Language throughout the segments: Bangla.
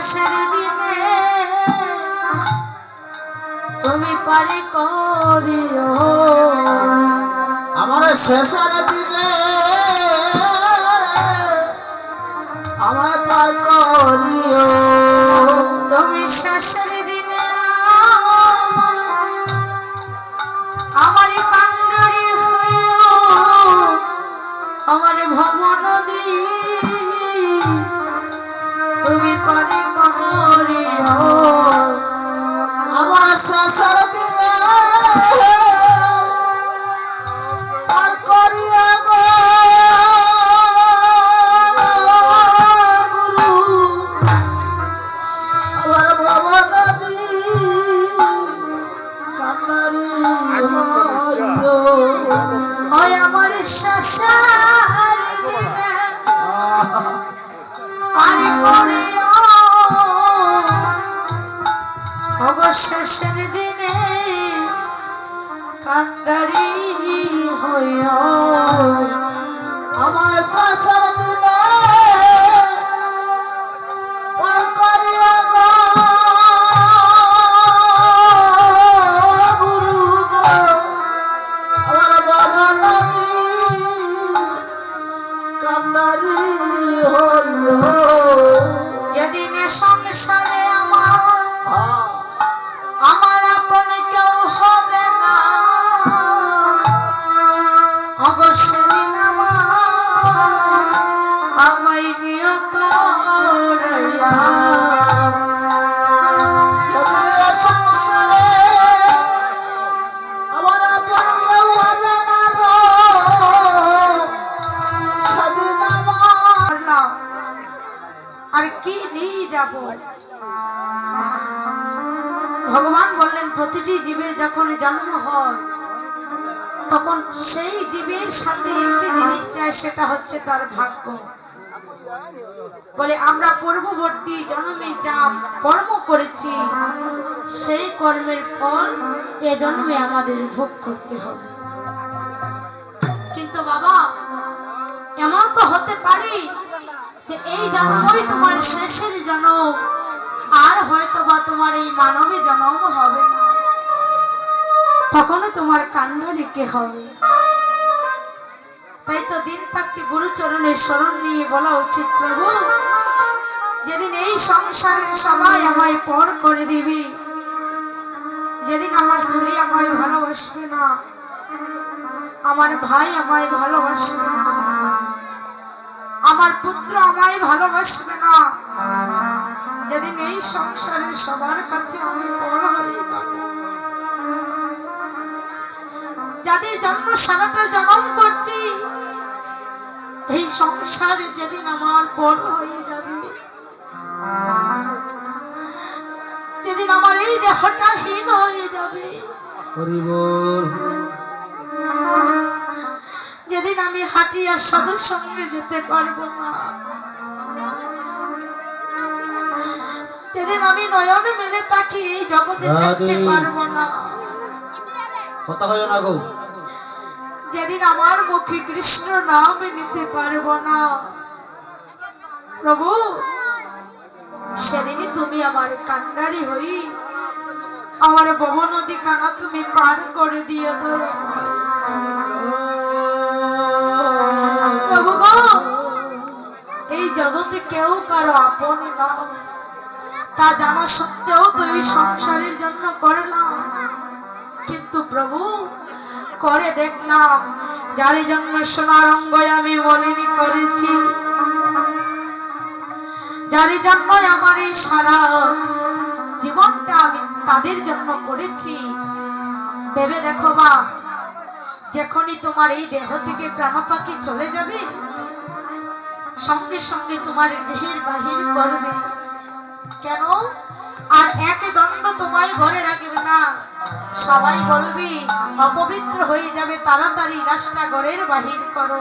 শেষের দিনে তুমি পারি করিও। আমার শেষের ওই প্রতিটি জীবের যখন জন্ম হয়, তখন সেই জীবের সাথে একটি জিনিস যায়, সেটা হচ্ছে তার ভাগ্য। বলে, আমরা পূর্ববর্তী জন্মে যা কর্ম করেছি, সেই কর্মের ফল এ জন্মে আমাদের ভোগ করতে হবে। কিন্তু বাবা, এমন তো হতে পারে যে এই জন্মই তোমার শেষের জন্ম, আর হয়তো বা তোমার এই মানবী জন্ম হবে না। তখনও তোমার কাণ্ড লিখে হবে। তাই তো দিন থাকতে গুরুচরণের স্মরণ নিয়ে বলা উচিত, প্রভু, যেদিন এই সংসারের সবাই আমায় পর করে দিবি, যেদিন আমার স্ত্রী আমায় ভালোবাসবে না, আমার ভাই আমায় ভালোবাসবে না, আমার পুত্র আমায় ভালোবাসবে না, যেদিন এই সংসারের সবার কাছে আমি বড় হয়ে যাব। যাদের জন্ম সারাটা জন্ম করছি এই সংসারে যেদিন আমার বড় হয়ে যাবে যেদিন আমার এই দেহটা হীন হয়ে যাবে যেদিন আমি হাঁটিয়া সাধুর সঙ্গে যেতে পারব না যেদিন আমি নয়ন মেলে তাকি এই জগতে থাকতে পারব না। কথা হয় না গো। যেদিন আমার মুখে কৃষ্ণ নাম নিতে পারব না। প্রভু, সেদিনই তুমি আমার কান্ডারি হই, আমার বব নদী কানা তুমি পার করে দিয়ে দাও। প্রভু গো, এই জগতে কেউ কারও আপন না। তা জানা সত্ত্বেও তো এই সংসারের জন্য করলাম। কিন্তু প্রভু করে দেখলাম। যার জন্য সোনার অঙ্গ আমি বলিনি করেছি। যার জন্য আমার এই সারা জীবনটা আমি তাদের জন্য করেছি। ভেবে দেখো মা, যখনই তোমার এই দেহ থেকে প্রাণ পাখি চলে যাবে, সঙ্গে সঙ্গে তোমার দেহের বাহির করবে। কেন? আর এক দণ্ড তোমায় ঘরে রাখবে না। সবাই বলবি, অপবিত্র হয়ে যাবে তাড়াতাড়ি লাশটা ঘরের বাহির করো।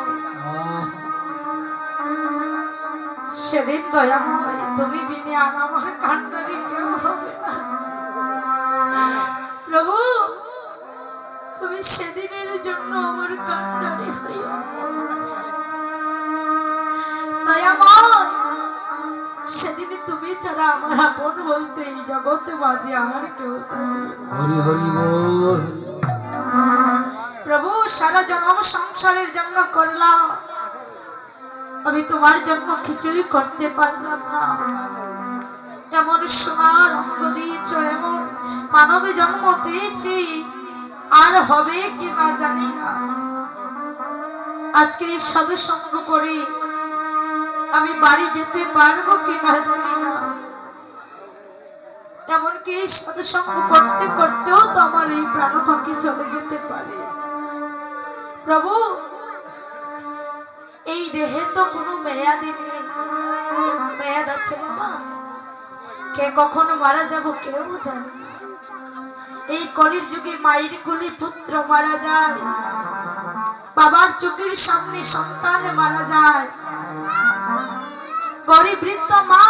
সেদিন দয়াময় তুমি বিনে আমার কান্নারি কেউ হবে না। প্রভু, তুমি সেদিনের জন্য আমার কান্নারি হইও দয়াময় সেদিন তুমি ছাড়া আমার আপন বলতে এই জগতে মাঝে আর কেউ হরি হরি বল। প্রভু সারা জন্ম সংসারের জন্য করলাম। আমি তোমার জন্য কিছুই করতে পারলাম না। এমন সোনার অঙ্গ দিয়েছ এমন মানবে জন্ম পেয়েছি। আর হবে কি না জানি না। আজকে সাধু করে আমি বাড়ি যেতে পারব কি না জানি না। এমনকি এই সাধু সঙ্গ করতে করতেও তো আমার এই প্রাণ পাখি চলে যেতে পারে। প্রভু, এই দেহে তো কোনো মেয়াদি নেই। মেয়াদ আছে বাবা। কে কখনো মারা যাব কেউ জানে এই কলির যুগে মায়ের কুলি পুত্র মারা যায়। বাবার চোখের সামনে সন্তান মারা যায়। গরিব বৃদ্ধ মা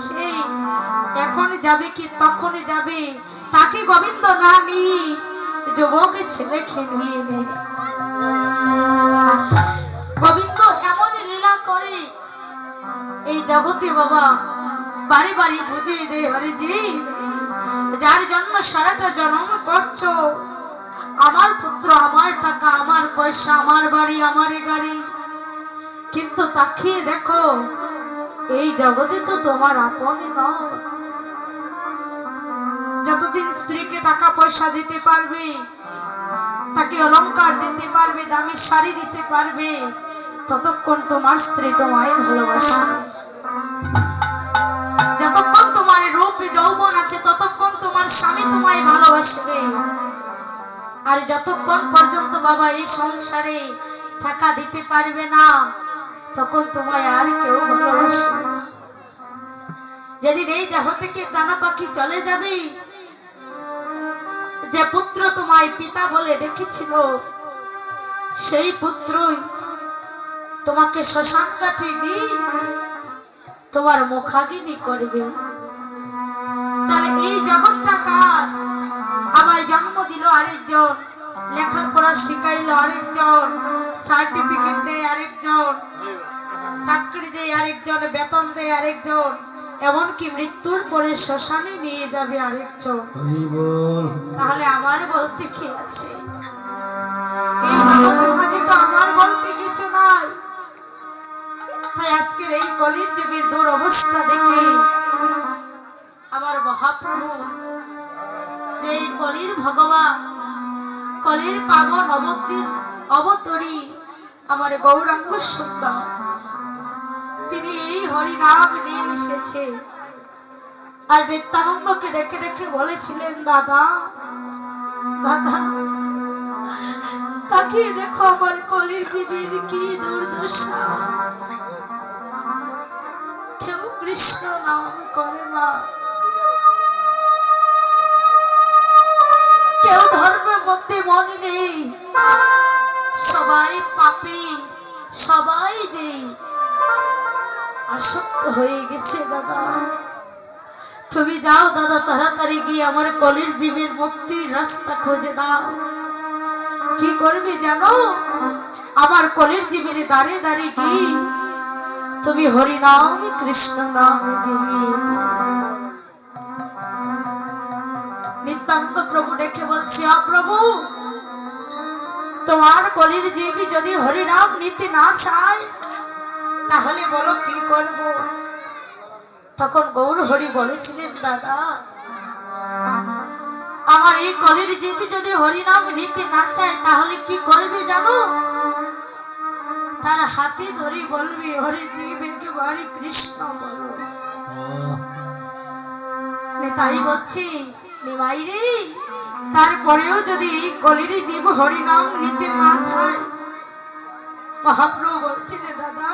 সেই এখন যাবে কি তখন যাবে? তাকে গোবিন্দ না নি যুবক ছেলে নেয় গোবিন্দ এমন লীলা করে, এই জগতে বাবা, বাড়ি বাড়ি বুঝিয়ে দে হরে জি, যার জন্য সারাটা জন্ম করছ। আমার পুত্র, আমার টাকা, আমার পয়সা, আমার বাড়ি আমার গাড়ি। কিন্তু তাকিয়ে দেখো, এই জগতে তো তোমার আপন নয়। যতদিন স্ত্রীকে টাকা পয়সা দিতে পারবে, তাকে অলংকার দিতে পারবে, দামি শাড়ি দিতে পারবে, ততক্ষণ তোমার স্ত্রী তোমায় ভালোবাসে। যতক্ষণ তোমার রূপ যৌবন আছে, ততক্ষণ তোমার স্বামী তোমায় ভালোবাসবে। আর যতক্ষণ পর্যন্ত বাবা এই সংসারে টাকা দিতে পারবে না তখন তোমায় আর কেউ ভালোবাসবে না। যেদিন এই দেহ থেকে প্রাণ পাখি চলে যাবে, যে পুত্র তোমায় পিতা বলে ডেকেছিল, সেই পুত্রই তোমাকে শ্মশান দিয়ে তোমার মুখাগিনি করবে। তাহলে এই জগৎটা কার? আমায় জন্ম দিল আরেকজন, লেখাপড়া শিখাইলো আরেকজন। সার্টিফিকেট দেয় আরেকজন, চাকরি দেয় আরেকজন, বেতন দেয় আরেকজন, এমনকি মৃত্যুর পরে শ্মশানে নিয়ে যাবে আরেকজন। তাহলে আমার বলতে কি আছে? আজকের এই কলির যুগের দূর অবস্থা দেখে আমার মহাপ্রভু, যে কলির ভগবান, কলির পাগল অবতীর অবতরী আমার গৌরাঙ্গ সুন্দর। তিনি এই হরিনাম নিয়ে মিশেছে আর নিত্যানন্দকে ডেকে ডেকে বলেছিলেন, দাদা দাদা, তাকিয়ে দেখো আমার কলির জীবীর কি দুর্দশা। কেউ কৃষ্ণ নাম করে না। কেউ ধর্মের মধ্যে মন নেই। সবাই পাপী, সবাই যে আসক্ত হয়ে গেছে, দাদা। তুমি যাও, দাদা, তাড়াতাড়ি গিয়ে আমার কলির জীবের মুক্তির রাস্তা খুঁজে দাও। কি করবে জানো? আমার কলির জীবের দাঁড়িয়ে দাঁড়িয়ে গিয়ে তুমি হরি নাম কৃষ্ণ নাম বেরিয়ে নিত্যান্ত প্রভু ডেকে বলছি অ প্রভু কলির জীবী যদি হরিনাম নিতে না চায় তাহলে বলো কি করব? তখন গৌর হরি বলেছিলেন দাদা আমার এই কলির জীবী যদি হরিনাম নিতে না চায় তাহলে কি করবে জানো? তার হাতে ধরে বলবে হরি জীব একেবারে কৃষ্ণ বলো। তাই বলছি নিমাই রে তারপরেও যদি কলির জীব হরিনাম নিতে না চায় মহাপ্রভু বলছিলেন দাদা